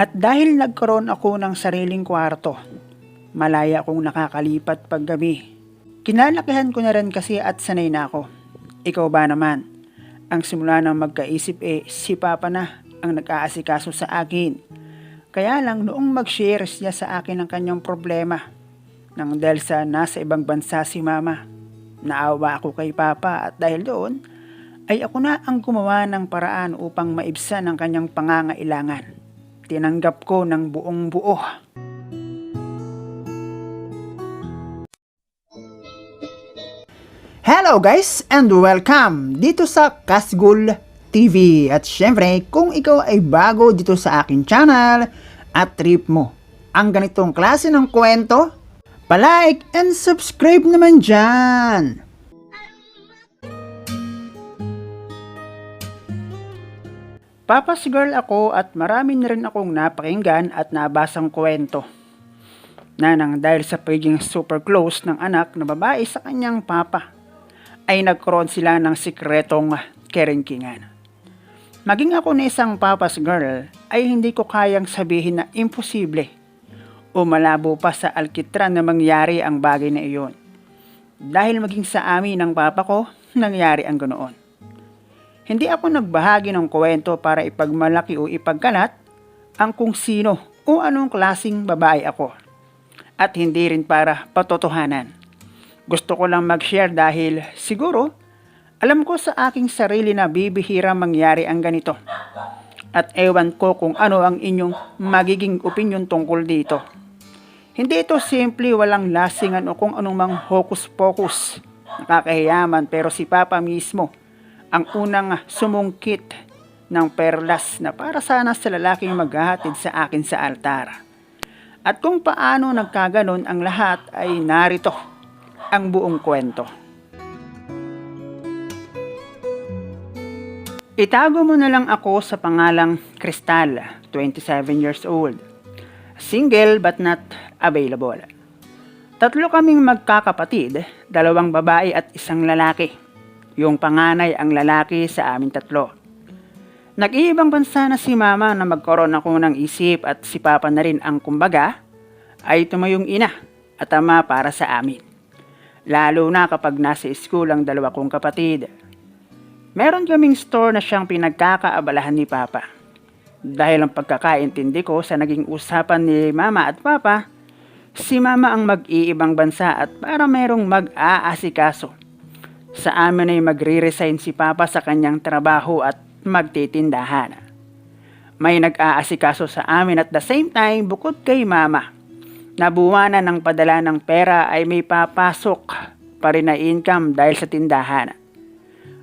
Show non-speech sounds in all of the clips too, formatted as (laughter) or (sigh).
At dahil nagkaroon ako ng sariling kwarto, malaya akong nakakalipat paggabi. Kinalakihan ko na rin kasi at sanay na ako. Ikaw ba naman? Ang simula ng magkaisip eh, si Papa na ang nag-aasikaso sa akin. Kaya lang noong mag-share siya sa akin ng kanyang problema, nang dahil sa nasa ibang bansa si Mama, naawa ako kay Papa at dahil doon, ay ako na ang gumawa ng paraan upang maibsan ang kanyang pangangailangan. Tinanggap ko ng buong buo. Hello guys and welcome dito sa Kasgul TV. At syempre, kung ikaw ay bago dito sa akin channel at trip mo ang ganitong klase ng kwento, palike and subscribe naman dyan. Papa's girl ako at marami na rin akong napakinggan at nabasang kwento na nang dahil sa pagiging super close ng anak na babae sa kanyang papa ay nagkaroon sila ng sikretong keringkingan. Maging ako na isang papa's girl ay hindi ko kayang sabihin na imposible o malabo pa sa alkitran na mangyari ang bagay na iyon. Dahil maging sa amin ng papa ko, nangyari ang ganoon. Hindi ako nagbahagi ng kwento para ipagmalaki o ipagkalat ang kung sino o anong klasing babae ako. At hindi rin para patotohanan. Gusto ko lang mag-share dahil siguro alam ko sa aking sarili na bibihira mangyari ang ganito. At ewan ko kung ano ang inyong magiging opinion tungkol dito. Hindi ito simple walang lasingan o kung anong mang hocus-pocus. Nakakahiyaman pero si Papa mismo ang unang sumungkit ng perlas na para sana sa lalaking maghahatid sa akin sa altar. At kung paano nagkaganon ang lahat ay narito ang buong kwento. Itago mo na lang ako sa pangalang Crystal, 27 years old. Single but not available. Tatlo kaming magkakapatid, dalawang babae at isang lalaki. Yung panganay ang lalaki sa amin tatlo. Nag-iibang bansa na si mama na magkaroon ako ng isip at si papa na rin ang kumbaga, ay tumayong ina at ama para sa amin. Lalo na kapag nasa school ang dalawa kong kapatid. Meron kaming store na siyang pinagkakaabalahan ni Papa. Dahil ang pagkakaintindi ko sa naging usapan ni Mama at Papa, si Mama ang mag-iibang bansa at para merong mag-aasikaso. Sa amin ay magre-resign si Papa sa kanyang trabaho at magtitindahan. May nag-aasikaso sa amin at the same time bukod kay Mama. Nabuwanan ng padala ng pera ay may papasok pa rin na income dahil sa tindahan.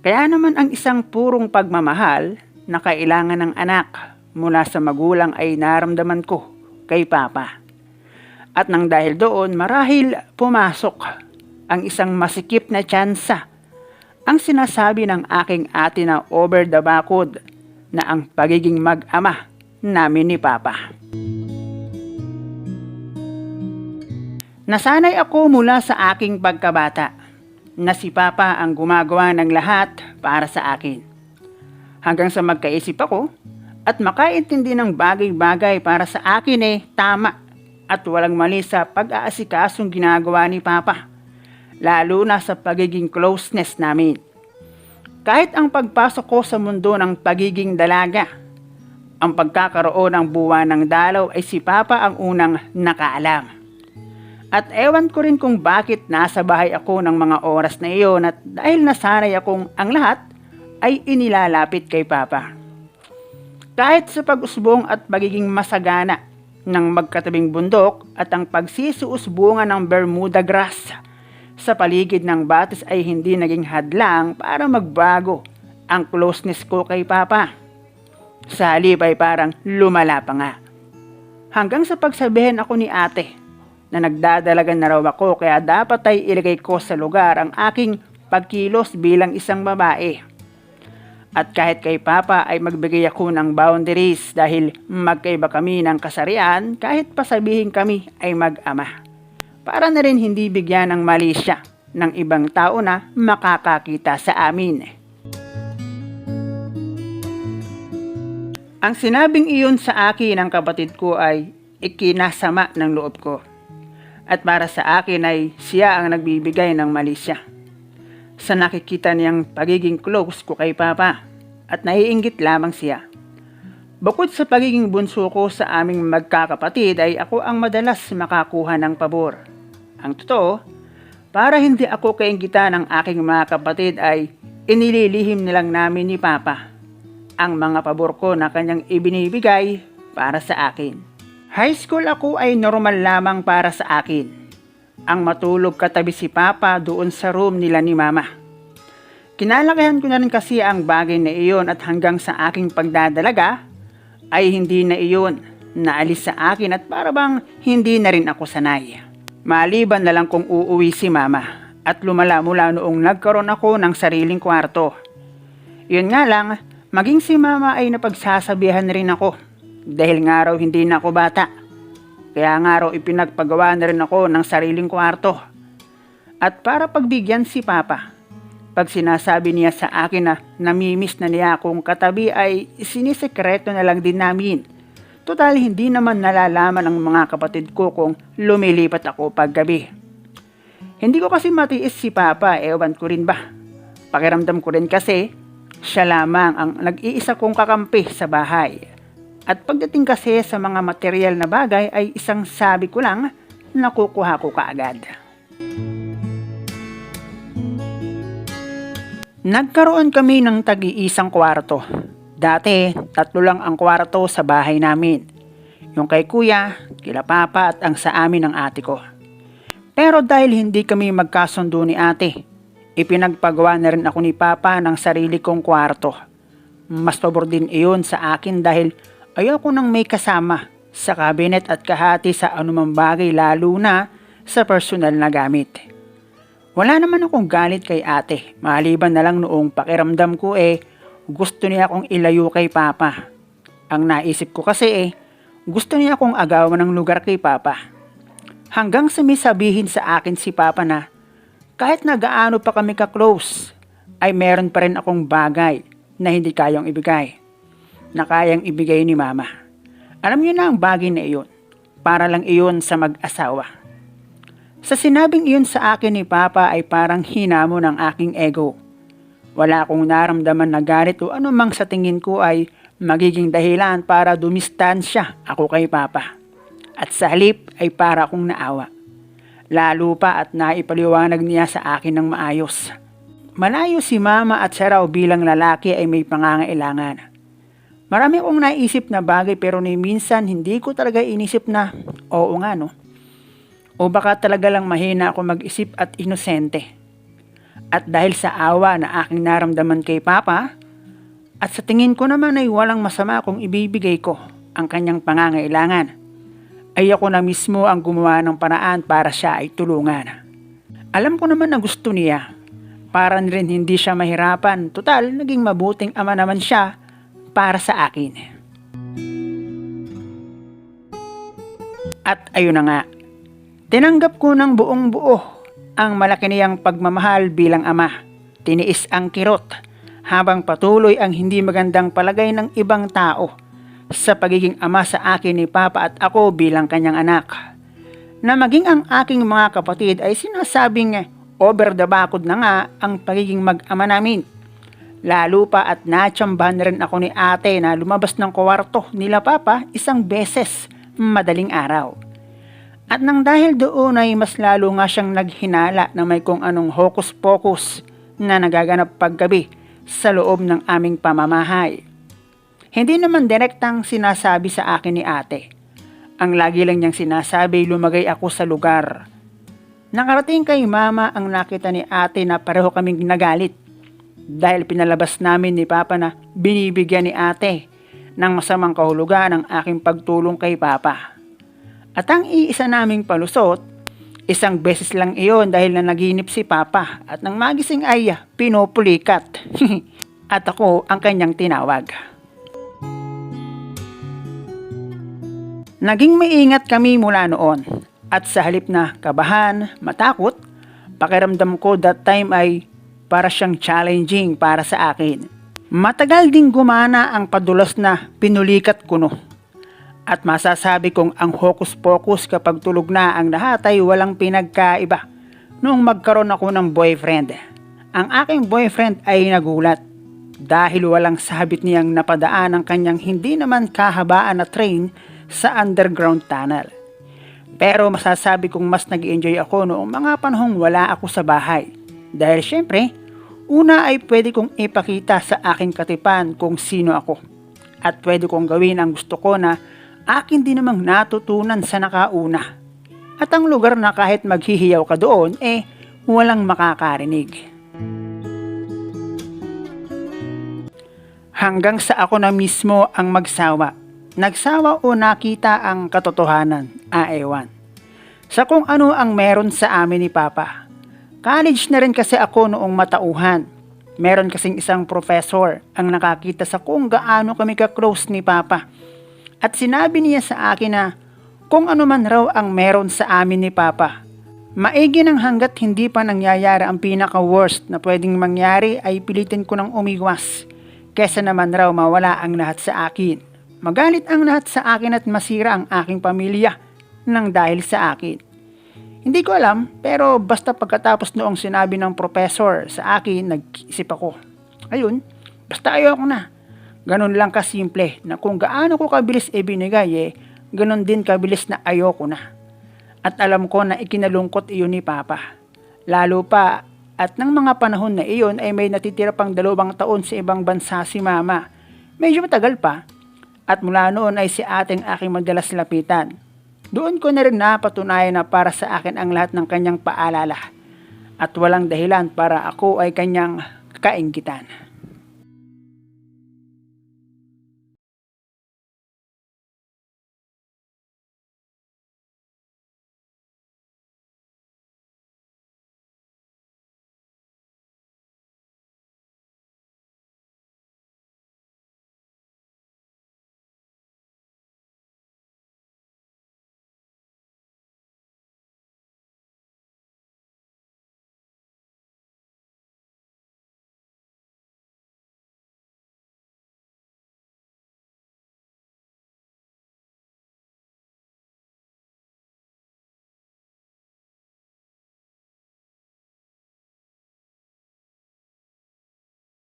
Kaya naman ang isang purong pagmamahal na kailangan ng anak mula sa magulang ay naramdaman ko kay Papa. At nang dahil doon marahil pumasok ang isang masikip na tsansa ang sinasabi ng aking ate na over the bakod na ang pagiging mag-ama namin ni Papa. Nasanay ako mula sa aking pagkabata na si Papa ang gumagawa ng lahat para sa akin. Hanggang sa magkaisip ako at makaintindi ng bagay-bagay para sa akin eh tama at walang mali sa pag-aasikasong ginagawa ni Papa, lalo na sa pagiging closeness namin. Kahit ang pagpasok ko sa mundo ng pagiging dalaga, ang pagkakaroon ng buwan ng dalaw ay si Papa ang unang nakaalam. At ewan ko rin kung bakit nasa bahay ako ng mga oras na iyon at dahil nasanay akong ang lahat ay inilalapit kay Papa. Kahit sa pag-usbong at pagiging masagana ng magkatabing bundok at ang pagsisuusbungan ng Bermuda grass sa paligid ng batis ay hindi naging hadlang para magbago ang closeness ko kay Papa. Sa halip ay parang lumala pa nga. Hanggang sa pagsabihin ako ni ate na nagdadalagan na raw ako kaya dapat ay ilagay ko sa lugar ang aking pagkilos bilang isang babae. At kahit kay Papa ay magbigay ako ng boundaries dahil magkaiba kami ng kasarian kahit pasabihin kami ay mag-ama. Para na rin hindi bigyan ng mali siya ng ibang tao na makakakita sa amin. Ang sinabing iyon sa akin ng kapatid ko ay ikinasama ng loob ko. At para sa akin ay siya ang nagbibigay ng mali siya. Sa nakikita niyang pagiging close ko kay Papa at naiinggit lamang siya. Bukod sa pagiging bunso ko sa aming magkakapatid ay ako ang madalas makakuha ng pabor. Ang totoo, para hindi ako kainggita ng aking mga kapatid ay inililihim nilang namin ni Papa ang mga pabor ko na kanyang ibinibigay para sa akin. High school ako ay normal lamang para sa akin. Ang matulog katabi si Papa doon sa room nila ni Mama. Kinalakihan ko na rin kasi ang bagay na iyon at hanggang sa aking pagdadalaga ay hindi na iyon naalis sa akin at para hindi na rin ako sanay. Maliban na lang kung uuwi si Mama at lumala mula noong nagkaroon ako ng sariling kwarto. Yun nga lang, maging si Mama ay napagsasabihan rin ako dahil nga raw hindi na ako bata. Kaya nga raw ipinagpagawa na rin ako ng sariling kwarto. At para pagbigyan si Papa, pag sinasabi niya sa akin na namimiss na niya akong katabi ay sinisekreto na lang din namin. Total hindi naman nalalaman ng mga kapatid ko kung lumilipat ako paggabi. Hindi ko kasi matiis si Papa, ewan ko rin ba. Pakiramdam ko rin kasi, siya lamang ang nag-iisa kong kakampi sa bahay. At pagdating kasi sa mga material na bagay ay isang sabi ko lang, nakukuha ko kaagad. Nagkaroon kami ng tagi-isang kwarto. Dati, tatlo lang ang kwarto sa bahay namin. Yung kay kuya, kila papa at ang sa amin ng ate ko. Pero dahil hindi kami magkasundo ni ate, ipinagpagawa na rin ako ni papa ng sarili kong kwarto. Mas pabor din iyon sa akin dahil ayoko nang may kasama sa kabinet at kahati sa anumang bagay lalo na sa personal na gamit. Wala naman akong galit kay ate, maliban na lang noong pakiramdam ko eh, gusto niya akong ilayo kay papa. Ang naisip ko kasi eh, gusto niya akong agawan ng lugar kay papa. Hanggang sa may sabihin sa akin si papa na, kahit na gaano pa kami ka-close, ay meron pa rin akong bagay na hindi kayang ibigay. Na kayang ibigay ni mama. Alam niyo na ang bagay na iyon. Para lang iyon sa mag-asawa. Sa sinabing iyon sa akin ni Papa ay parang hinamo ng aking ego. Wala akong naramdaman na galit o anumang sa tingin ko ay magiging dahilan para dumistansya ako kay Papa. At sa halip ay para akong naawa. Lalo pa at naipaliwanag niya sa akin ng maayos. Malayo si Mama at siya raw bilang lalaki ay may pangangailangan. Marami akong naisip na bagay pero ni minsan hindi ko talaga inisip na oo nga no. O baka talaga lang mahina ako mag-isip at inosente. At dahil sa awa na aking naramdaman kay Papa, at sa tingin ko naman ay walang masama kung ibibigay ko ang kanyang pangangailangan, ay ako na mismo ang gumawa ng paraan para siya ay tulungan. Alam ko naman na gusto niya, para rin hindi siya mahirapan, total naging mabuting ama naman siya para sa akin. At ayun na nga, Tinanggap ko ng buong buo ang malaki niyang pagmamahal bilang ama. Tiniis ang kirot habang patuloy ang hindi magandang palagay ng ibang tao sa pagiging ama sa akin ni Papa at ako bilang kanyang anak. Na maging ang aking mga kapatid ay sinasabing over the bakod na nga ang pagiging mag-ama namin. Lalo pa at natsambahan na rin ako ni ate na lumabas ng kwarto nila Papa isang beses madaling araw. At nang dahil doon ay mas lalo nga siyang naghinala na may kung anong hokus-pokus na nagaganap paggabi sa loob ng aming pamamahay. Hindi naman direktang sinasabi sa akin ni ate. Ang lagi lang niyang sinasabi lumagay ako sa lugar. Nakarating kay mama ang nakita ni ate na pareho kaming nagalit dahil pinalabas namin ni papa na binibigyan ni ate ng masamang kahulugan ang aking pagtulong kay papa. At ang iisa naming palusot, isang beses lang iyon dahil na naginip si Papa at nang magising ay pinupulikat. (laughs) at ako ang kanyang tinawag. Naging maingat kami mula noon at sa halip na kabahan, matakot, pakiramdam ko that time ay para siyang challenging para sa akin. Matagal ding gumana ang padulas na pinulikat kuno. At masasabi kong ang hocus-pocus kapag tulog na ang lahat ay walang pinagkaiba. Noong magkaroon ako ng boyfriend, ang aking boyfriend ay nagulat dahil walang sabit niyang napadaan ang kanyang hindi naman kahabaan na train sa underground tunnel. Pero masasabi kong mas nag enjoy ako noong mga panahong wala ako sa bahay. Dahil syempre, una ay pwede kong ipakita sa aking katipan kung sino ako. At pwede kong gawin ang gusto ko na akin din namang natutunan sa nakauna. At ang lugar na kahit maghihiyaw ka doon, eh, walang makakarinig. Hanggang sa ako na mismo ang magsawa. Nagsawa o nakita ang katotohanan, aewan. Sa kung ano ang meron sa amin ni Papa. College na rin kasi ako noong matauhan. Meron kasing isang professor ang nakakita sa kung gaano kami ka-close ni Papa. At sinabi niya sa akin na kung ano man raw ang meron sa amin ni Papa. Maigi ng hanggat hindi pa nangyayari ang pinaka-worst na pwedeng mangyari ay pilitin ko ng umiwas. Kesa naman raw mawala ang lahat sa akin. Magalit ang lahat sa akin at masira ang aking pamilya nang dahil sa akin. Hindi ko alam, pero basta pagkatapos noong sinabi ng professor sa akin, nag-isip ako. Ayun, basta ayoko na. Ganon lang kasimple na kung gaano ko kabilis ibinigay eh, ganon din kabilis na ayoko na. At alam ko na ikinalungkot iyon ni Papa. Lalo pa at ng mga panahon na iyon ay may natitira pang dalawang taon sa ibang bansa si Mama. Medyo matagal pa. At mula noon ay si ating aking madalas lapitan. Doon ko na rin napatunayan na para sa akin ang lahat ng kanyang paalala. At walang dahilan para ako ay kanyang kainggitan.